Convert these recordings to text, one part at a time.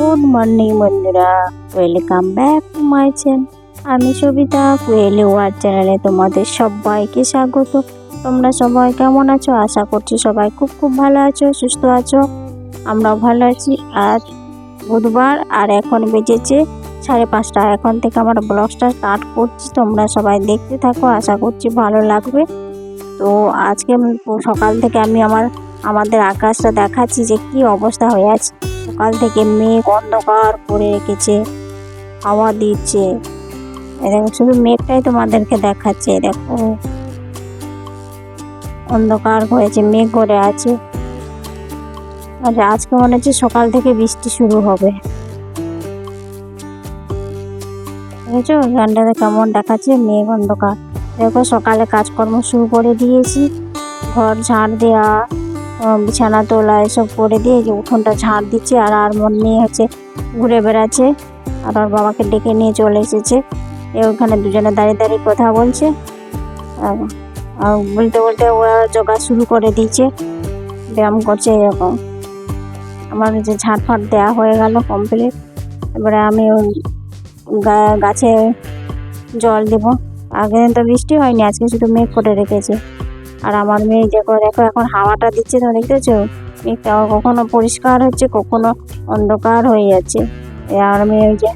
Good morning বন্ধুরা, welcome back to my channel. আমি Sabita কুয়েলি war চ্যানেলে তোমাদের সবাইকে স্বাগত। তোমরা সবাই কেমন আছো? আশা করছি সবাই খুব খুব ভালো আছো, সুস্থ আছো। আমরাও ভালো আছি। আর বুধবার আর এখন বেজেছে সাড়ে পাঁচটা। এখন থেকে আমার ব্লগটা স্টার্ট করছি। তোমরা সবাই দেখতে থাকো, আশা করছি ভালো লাগবে। তো আজকে সকাল থেকে আমি আমার, আমাদের আকাশটা দেখাচ্ছি যে কি অবস্থা হয়ে আছে। সকাল থেকে মেঘ অন্ধকার করে রেখেছে, হাওয়া দিচ্ছে। দেখো, শুধু মেঘটাই তোমাদেরকে দেখাচ্ছে, দেখো। অন্ধকার হয়েছে, মেঘ করে আছে। আর আজকে মনে হচ্ছে সকাল থেকে বৃষ্টি শুরু হবে। দেখেছ গানটাতে কেমন দেখাচ্ছে? মেঘ অন্ধকার। দেখো, সকালে কাজকর্ম শুরু করে দিয়েছি। ঘর ঝাড় দেওয়া বিছানা তোলা এসব করে দিয়ে যে উঠোনটা ঝাড় দিচ্ছে আর আর মন নিয়ে হচ্ছে ঘুরে বেড়াচ্ছে। আর ওর বাবাকে ডেকে নিয়ে চলে এসেছে। এ ওখানে দুজনে দাঁড়িয়ে দাঁড়িয়ে কথা বলছে। আর বলতে বলতে ওরা যোগা শুরু করে দিয়েছে ব্যায়াম করছে এরকম। আমার যে ঝাড় ফাট দেওয়া হয়ে গেল কমপ্লিট এবারে আমি গাছে জল দেব। আগে তো বৃষ্টি হয়নি, আজকে শুধু মেঘ করে রেখেছে। আর আমার মেয়ে দেখো দেখো, এখন হাওয়াটা দিচ্ছে তো দেখতেছো? মেঘটা কখনো পরিষ্কার হচ্ছে, কখনো অন্ধকার হয়ে যাচ্ছে। আর মেয়ে ওই যে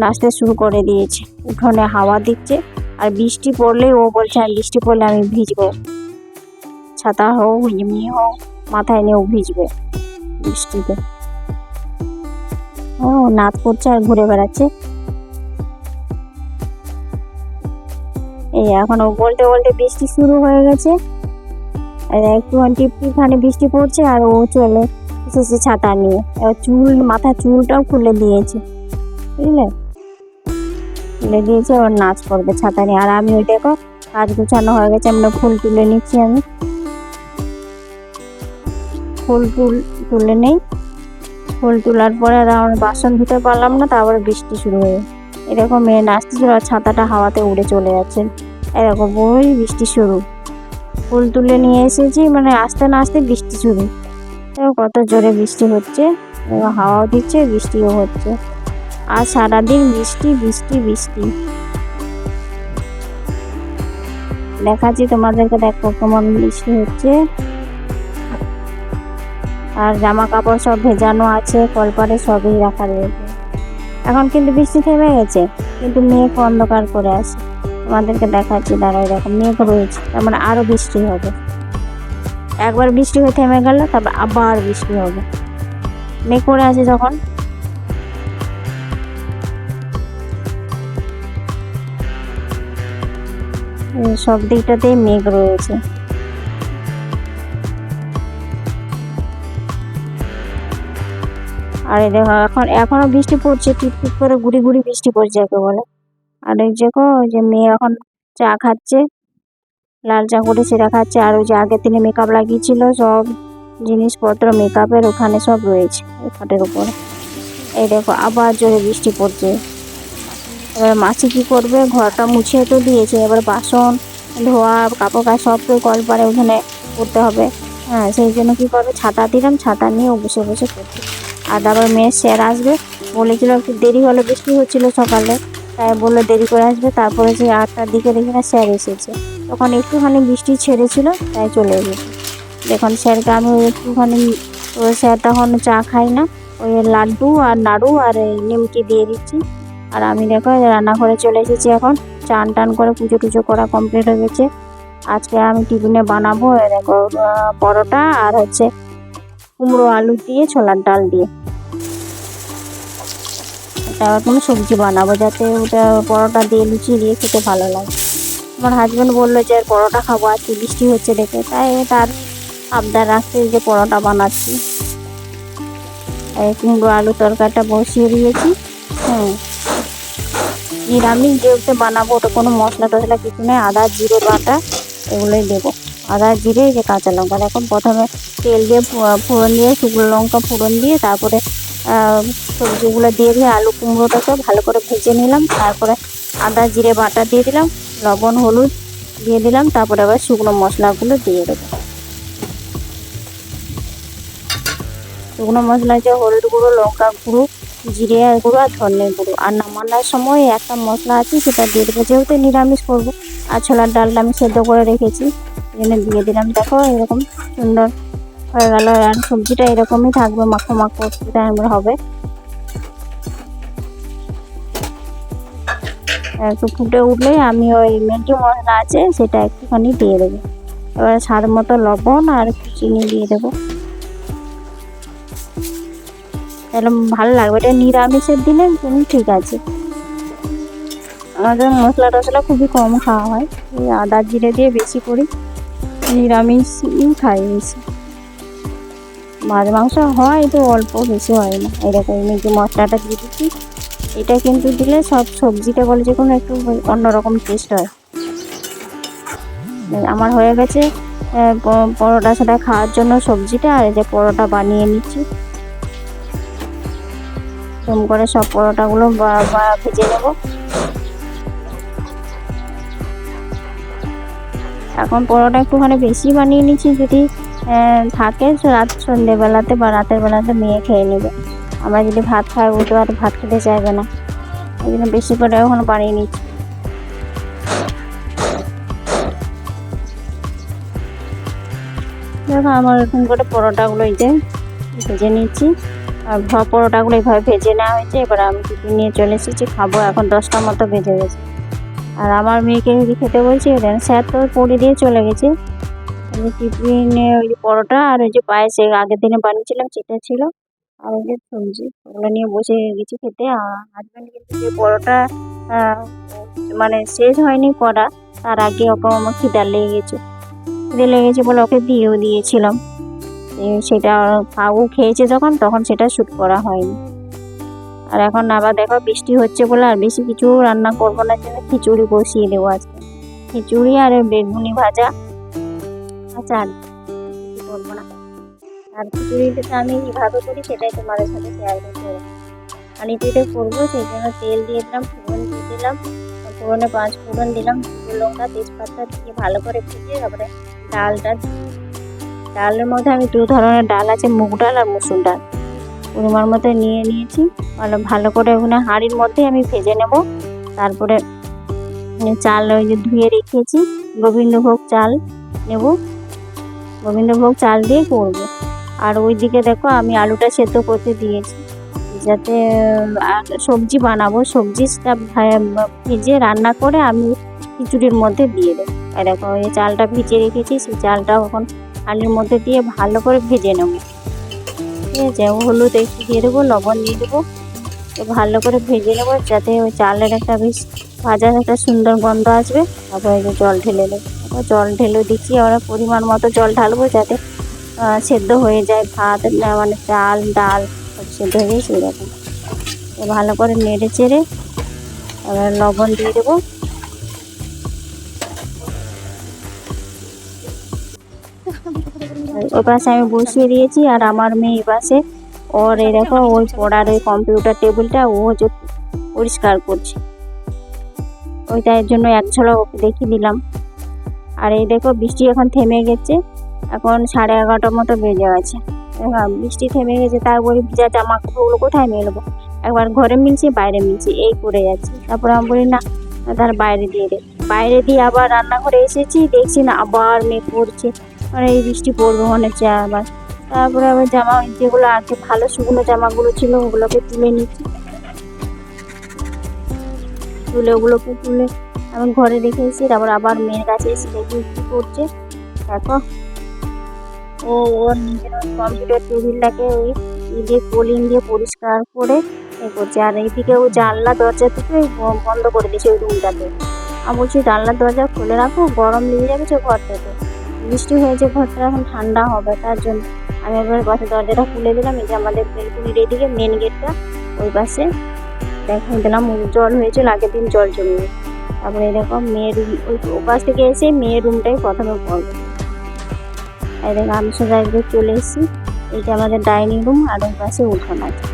নাচতে শুরু করে দিয়েছে। উঠোনে হাওয়া দিচ্ছে আর বৃষ্টি পড়লেই ও বলছে আর বৃষ্টি পড়লে আমি ভিজবো। ছাতা হোক, এমনি হোক, মাথায় নিয়েও ভিজবে বৃষ্টিতে। ও নাচ করছে আর ঘুরে বেড়াচ্ছে। এই এখন বলতে বলতে বৃষ্টি শুরু হয়ে গেছে। একটু টিপটিখানি বৃষ্টি পড়ছে আর ও চলে এসেছে ছাতা নিয়ে। চুল মাথা চুলটাও খুলে দিয়েছে। বুঝলে? খুলে দিয়েছে, ওর নাচ করবে ছাতা নিয়ে। আর আমি ওই দেখো, কাজ গুছানো হয়ে গেছে, আমরা ফুল তুলে নিচ্ছি আমি। ফুল টুল তুলে নেই। ফুল তোলার পরে আর আমার বাসন ধুতে পারলাম না, তারপরে বৃষ্টি শুরু হয়ে। এরকম মেয়ে নাচতেছিল আর ছাতাটা হাওয়াতে উড়ে চলে যাচ্ছে। এরকম ওই বৃষ্টি শুরু। ফুল তুলে নিয়ে এসেছি মানে আস্তে না আস্তে বৃষ্টি শুরু। কত জোরে বৃষ্টি হচ্ছে। হাওয়াও দিচ্ছে, বৃষ্টিও হচ্ছে। আর সারাদিন বৃষ্টি বৃষ্টি বৃষ্টি। দেখাচ্ছি, তোমাদেরকে দেখো কেমন বৃষ্টি হচ্ছে। আর জামা কাপড় সব ভেজানো আছে, কলপারে সবই রাখা রয়েছে। এখন কিন্তু বৃষ্টি থেমে গেছে, কিন্তু মেঘ অন্ধকার করে আছে। তোমাদেরকে দেখাচ্ছি দাঁড়ায় দেখো, মেঘ রয়েছে, তার মানে আরও বৃষ্টি হবে। একবার বৃষ্টি হয়ে থেমে গেল, তারপর আবার বৃষ্টি হবে। মেঘ করে আছে যখন। সব দিকটাতেই মেঘ রয়েছে। আর দেখো, এখন এখনও বৃষ্টি পড়ছে টিপ করে গুড়ি গুড়ি বৃষ্টি পড়ছে একে বলে আর এই ওই যে মেয়ে এখন চা খাচ্ছে। লাল চা করে সেটা খাচ্ছে। আর ওই যে আগের দিনে মেকআপ লাগিয়েছিল, সব জিনিসপত্র মেকআপের ওখানে সব রয়েছে, ওই খাটের উপরে। এই দেখো, আবার জোরে বৃষ্টি পড়ছে। এবার মাছি কী করবে? ঘরটা মুছিয়ে তো দিয়েছে। এবার বাসন, ধোয়া কাপড় কাজ সব তো কল পারে ওখানে করতে হবে। হ্যাঁ সেই জন্য কী করবে? ছাতা দিলাম, ছাতা নিয়ে বসে বসে করছে আর তারপর মেয়ের স্যার আসবে। বলেছিল একটু দেরি হলে বৃষ্টি হচ্ছিল সকালে। তাই বলল দেরি করে আসবে। তারপরে যে আটটার দিকে দেখি না স্যার এসেছে। তখন একটুখানি বৃষ্টি ছেড়েছিল, তাই চলে এসেছে দেখুন স্যারকে আমি একটুখানি স্যার তখন চা খাই না, ওই লাড্ডু আর নাড়ু আর নিমকি দিয়ে দিচ্ছি। আর আমি দেখো রান্নাঘরে চলে এসেছি এখন, চান টান করে পুজো টুজো করা কমপ্লিট হয়ে গেছে। আজকে আমি টিফিনে বানাবো দেখো পরোটা আর হচ্ছে কুমড়ো আলু দিয়ে, ছোলার ডাল দিয়ে। এটা কোনো সবজি বানাবো যাতে ওটা পরোটা দিয়ে লুচি দিয়ে খেতে ভালো লাগে। আমার হাজব্যান্ড বলল যে পরোটা খাব আজকে বৃষ্টি হচ্ছে দেখে। তাই তার আবদার রাখতে যে, পরোটা বানাচ্ছি। কুমড়ো আলু তরকারিটা বসিয়ে দিয়েছি। হ্যাঁ নিরামিষ যেহেতু বানাবো ওটা কোনো মশলা টশলা কিছু নেই। আদা, জিরে, বাটা এগুলোই দেবো। আদা, জিরে যে কাঁচা লঙ্কা। এখন প্রথমে তেল দিয়ে ফোড়ন দিয়ে শুকনো লঙ্কা ফোড়ন দিয়ে তারপরে সবজিগুলো দিয়ে দিয়ে আলু কুমড়োটাকে ভালো করে ভেজে নিলাম। তারপরে আদা, জিরে, বাটা দিয়ে দিলাম, লবণ, হলুদ দিয়ে দিলাম, তারপরে আবার শুকনো মশলাগুলো দিয়ে দেবো। শুকনো মশলা যে হলুদ গুঁড়ো, লঙ্কা গুঁড়ো, জিরে গুঁড়ো আর ধনের গুঁড়ো। আর নামানোর সময় একটা মশলা আছে, সেটা দিয়ে দেবো। যেহেতু নিরামিষ করব, আর ছোলার ডালটা আমি সেদ্ধ করে রেখেছি এখানে দিয়ে দিলাম। দেখো এরকম সুন্দর হয়ে গেল, আর সবজিটা এরকমই থাকবে, মাখো মাখো টাইমের হবে। একটু ফুটে উঠলে আমি ওই ম্যাগি মশলা আছে, সেটা একটুখানি দিয়ে দেবো। এবার স্বাদ মতো লবণ আর একটু চিনি দিয়ে দেবো। তাহলে ভালো লাগবে, এটা নিরামিষের দিনে কিন্তু ঠিক আছে। আমাদের মশলা টশলা খুবই কম খাওয়া হয়, এই আদা জিরে দিয়ে বেশি করি, নিরামিষই খাই বেশি। মাছ মাংস হয় তো অল্প বেশি হয় না। এরকম যে মশলাটা দিয়ে দিচ্ছি। এটা কিন্তু দিলে সব সবজিটা বলে যে কোনো একটু অন্যরকম টেস্ট হয়। আমার হয়ে গেছে আহ, প- পরোটার সাথে খাওয়ার জন্য সবজিটা আর এই যে পরোটা বানিয়ে নিচ্ছি। কম করে সব পরোটাগুলো ভেজে নেব। এখন পরোটা একটুখানি বেশি বানিয়ে নিচ্ছি যদি থাকে রাত সন্ধ্যেবেলাতে বা রাতের বেলাতে মেয়ে খেয়ে নেবে। আমরা যদি ভাত খাই তো আর ভাত খেতে চাইবে না। ওই জন্য বেশি করে এখন বানিয়ে নিচ্ছি। দেখো, আমার এরকম করে পরোটাগুলো এই যে ভেজে নিচ্ছি। আর পরোটাগুলো এইভাবে ভেজে নেওয়া হয়েছে, এবার আমি টিফিন নিয়ে চলে এসেছি, খাব এখন দশটার মতো বেজে গেছে। আর আমার মেয়েকে খেতে বলছি স্যার তো পড়ে দিয়ে চলে গেছে। টিফিনে, ওই যে পরোটা আর ওই যে পায়েস আগের দিনে বানিয়েছিলাম সেটা ছিল। আর ওই যে সবজি, ওগুলো নিয়ে বসে গেছি খেতে। আর হাজব্যান্ড কিন্তু যে পরোটা মানে শেষ হয়নি করা। তার আগে ওকে আমার খিদা লেগে গেছে খিদে লেগেছে বলে ওকে দিয়েও দিয়েছিলাম। সেটা পাউ খেয়েছে যখন, তখন সেটা শ্যুট করা হয়নি। আর এখন আবার দেখো বৃষ্টি হচ্ছে বলে আর বেশি কিছু রান্না করব না জন্য খিচুড়ি বসিয়ে দেবো আজকে। খিচুড়ি আর বেগুনি ভাজা। আর কিছু করব না। আর খিচুড়িটা আমি কীভাবে করি, সেটাই তোমাদের সাথে শেয়ার করতে আর এটিতে করব, সেই জন্য তেল দিয়ে দিলাম, ফোড়ন দিয়ে দিলাম ফোড়নে পাঁচ ফোড়ন দিলাম লঙ্কা, তেজপাতা দিয়ে ভালো করে ভেজে তারপরে ডালটা। ডালের মধ্যে আমি দু ধরনের ডাল আছে, মুগ ডাল আর মুসুর ডাল। পরিমাণ মতো নিয়ে নিয়েছি ভালো ভালো করে ওখানে হাঁড়ির মধ্যে আমি ভেজে নেব। তারপরে চাল ওই যে ধুয়ে রেখেছি, গোবিন্দভোগ চাল নেব। গোবিন্দভোগ চাল দিয়ে করব। আর ওই দিকে দেখো আমি আলুটা সেদ্ধ করতে দিয়েছি। যাতে সবজি বানাবো। সবজিটা ভেজে রান্না করে আমি খিচুড়ির মধ্যে দিয়ে দেবো। আর দেখো, এই চালটা ভিজে রেখেছি। সেই চালটা এখন আলুর মধ্যে দিয়ে ভালো করে ভেজে নেব। ঠিক আছে হলুদ একটু দিয়ে দেবো, লবণ দিয়ে দেবো। ভালো করে ভেজে নেব, যাতে ওই চালের একটা বেশ ভাজার একটা সুন্দর গন্ধ আসবে। তারপরে যে জল ঢেলে নেব। জল ঢেলে দিচ্ছি, আমরা পরিমাণ মতো জল ঢালবো যাতে সেদ্ধ হয়ে যায় ভাত মানে চাল, ডাল সেদ্ধ হয়ে যায় সেই রকম। তো ভালো করে নেড়ে চেড়ে এবার লবণ দিয়ে দেবো। ওই পাশে আমি বসিয়ে দিয়েছি, আর আমার মেয়ে এই পাশে ওর এই দেখো ওই পড়ার ওই কম্পিউটার টেবিলটা ও হচ্ছে পরিষ্কার করছে ওইটার জন্য এক ঝলক ওকে দেখিয়ে দিলাম আর এই দেখো বৃষ্টি এখন থেমে গেছে এখন সাড়ে এগারোটার মতো বেজে গেছে বৃষ্টি থেমে গেছে তারপরে ভিজা জামা কাপড়গুলো কোথায় মেলবো একবার ঘরে মিলছি বাইরে মিলছি এই করে যাচ্ছি। তারপরে আমি বলি না তার বাইরে দিয়ে দে। বাইরে দিয়ে আবার রান্নাঘরে এসেছি দেখছি না আবার মেঘ পড়ছে। মানে এই বৃষ্টি পড়বে মনে হচ্ছে আবার। তারপরে আবার জামা, যেগুলো আছে, ভালো শুকনো জামাগুলো ছিল, ওগুলোকে তুলে নিচ্ছি। তুলে ওগুলোকে তুলে আমি ঘরে রেখে এসেছি, তারপর আবার মেয়ের কাছে এসে দেখি কি করছে। দেখো, ও ওর নিজের কম্পিউটার টেবিলটাকে ওই দিয়ে কলিং দিয়ে পরিষ্কার করে এ করছে। আর এইদিকে ও জানলা, দরজা থেকে বন্ধ করে দিয়েছে ওই রুমটাতে আমি বলছি, জানলার দরজা খুলে রাখো, গরম লেগে যাবে ঘরটাতে। বৃষ্টি হয়েছে, ঘরটা এখন ঠান্ডা হবে, তার জন্য আমি একবার পাশে দরজাটা খুলে দিলাম, এই যে আমাদের বেলকুনির এদিকে মেন গেটটা ওই পাশে দেখো দিলাম জল হয়েছিল, আগের দিন জল জমে গেছে। তারপরে এরকম মেয়ের ওই ওপাশ থেকে এসে মেয়ের রুমটাই প্রথমে পড়বে এই দেখো, আমি সোজা একবার চলে এসেছি এইটা আমাদের ডাইনিং রুম আর ওই পাশে উঠোন আছে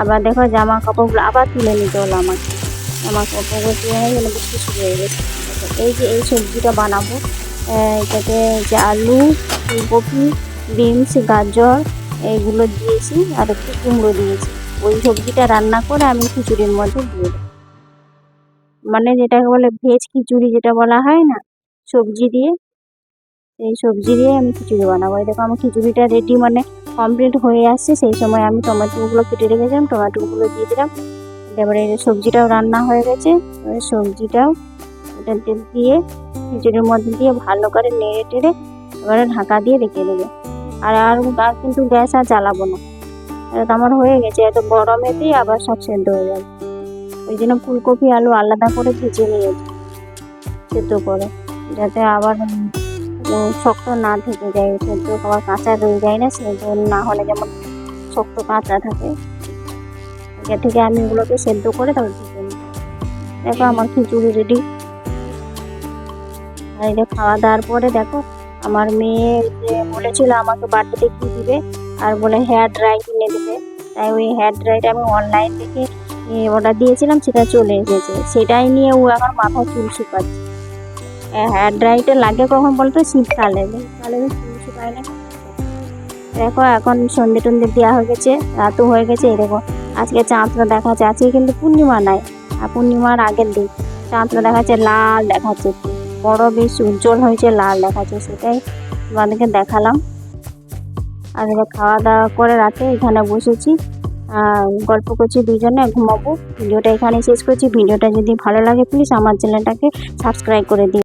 আবার দেখো, জামা কাপড়গুলো আবার তুলে নিতে হলো আমাকে। জামা কাপড়গুলো তুলে নিয়ে বৃষ্টি শুরু হয়ে গেছে। এই যে এই সবজিটা বানাবো। এটাতে যে আলু, ফুলকপি, বিনস, গাজর এইগুলো দিয়েছি আর একটু কুমড়ো দিয়েছি। ওই সবজিটা রান্না করে আমি খিচুড়ির মধ্যে দিয়ে দেবো। মানে যেটাকে বলে ভেজ খিচুড়ি যেটা বলা হয় না, সবজি দিয়ে। এই সবজি দিয়ে আমি খিচুড়ি বানাবো। এই দেখো আমার খিচুড়িটা রেডি মানে কমপ্লিট হয়ে আসছে। সেই সময় আমি টমেটোগুলো কেটে রেখেছিলাম, টমেটোগুলো দিয়ে দিলাম। এবারে সবজিটাও রান্না হয়ে গেছে। সবজিটাও এটা দিয়ে খিচুড়ির মধ্যে দিয়ে ভালো করে নেড়ে টেড়ে এবারে ঢাকা দিয়ে রেখে দেবে। আর আর আর কিন্তু গ্যাস আর জ্বালাবো না। এটা আমার হয়ে গেছে, এত গরমেতেই আবার সব সেদ্ধ হয়ে যাবে। ওই জন্য ফুলকপি, আলু আলাদা করে ভেজে নিয়েছি, সেদ্ধ করে। যাতে আবার শক্ত না থেকে যায়, সেদ্ধ আবার কাঁচা রয়ে যায় না, সেদ্ধ না হলে যেমন শক্ত কাঁচা থাকে। আগে থেকে আমি ওগুলোকে সেদ্ধ করে তারপর দেখো আমার খিচুড়ি রেডি আর যে খাওয়া দাওয়ার পরে দেখো আমার মেয়ে যে বলেছিল আমাকে বার্থডেতে কি দিবে আর বলে হেয়ার ড্রাই কিনে দেবে। তাই ওই হেয়ার ড্রাইটা আমি অনলাইন থেকে অর্ডার দিয়েছিলাম, সেটা চলে এসেছে। সেটাই নিয়ে ও এখন মাথায় চুল শুকাচ্ছে। হেয়ার ড্রাইটা লাগে কখন বলতো? শীতকালে। শীতকালে চুল শুকায় না। দেখো এখন সন্ধে টন্ধে দেওয়া হয়ে গেছে, রাতও হয়ে গেছে দেখো। আজকে চাঁদটা দেখাচ্ছে, আজকে কিন্তু পূর্ণিমা নাই। আর পূর্ণিমার আগের দিন চাঁদটা দেখাচ্ছে, লাল দেখাচ্ছে। বড় বেশ উজ্জ্বল হয়েছে, লাল দেখাচ্ছে, সেটাই তোমাদেরকে দেখালাম। আর এবার খাওয়া দাওয়া করে রাতে এখানে বসেছি। গল্প করছি দুজনে, ঘুমাবো। ভিডিওটা এখানে শেষ করছি। ভিডিওটা যদি ভালো লাগে প্লিজ আমার চ্যানেলটাকে সাবস্ক্রাইব করে দিও।